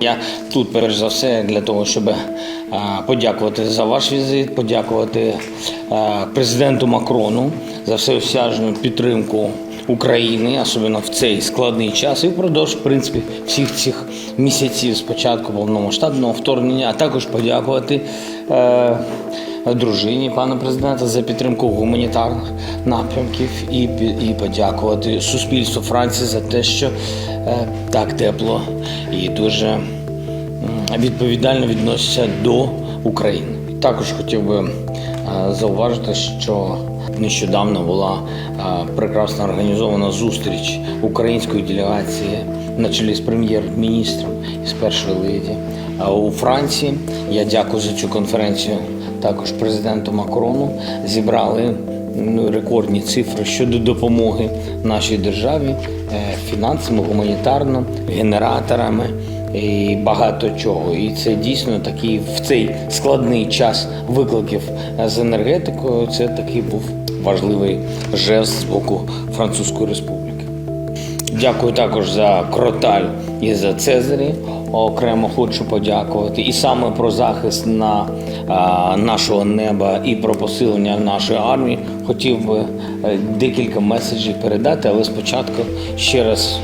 Я тут перш за все для того, щоб е, подякувати за ваш візит, подякувати е, президенту Макрону за всеосяжну підтримку України, особливо в цей складний час, і впродовж в принципі всіх цих місяців з початку повномасштабного вторгнення, а також подякувати. Е, Дружині пана президента за підтримку гуманітарних напрямків і, і подякувати суспільству Франції за те, що е, так тепло і дуже відповідально відносяться до України. Також хотів би е, зауважити, що нещодавно була прекрасно організована зустріч української делегації на чолі з прем'єр-міністром і з першою леді е, у Франції. Я дякую за цю конференцію також президенту Макрону. Зібрали ну, рекордні цифри щодо допомоги нашій державі е, фінансами, гуманітарно, генераторами і багато чого. І це дійсно такий в цей складний час викликів з енергетикою. Це такий був важливий жест з боку Французької Республіки. Дякую також за Кроталь і за Цезарі. Окремо хочу подякувати і саме про захист на а, нашого неба і про посилення нашої армії. Хотів би е, декілька меседжів передати, але спочатку ще раз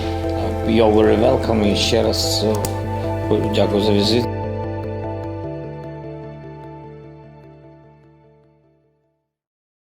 е, you're very welcome і ще раз е, дякую за візит.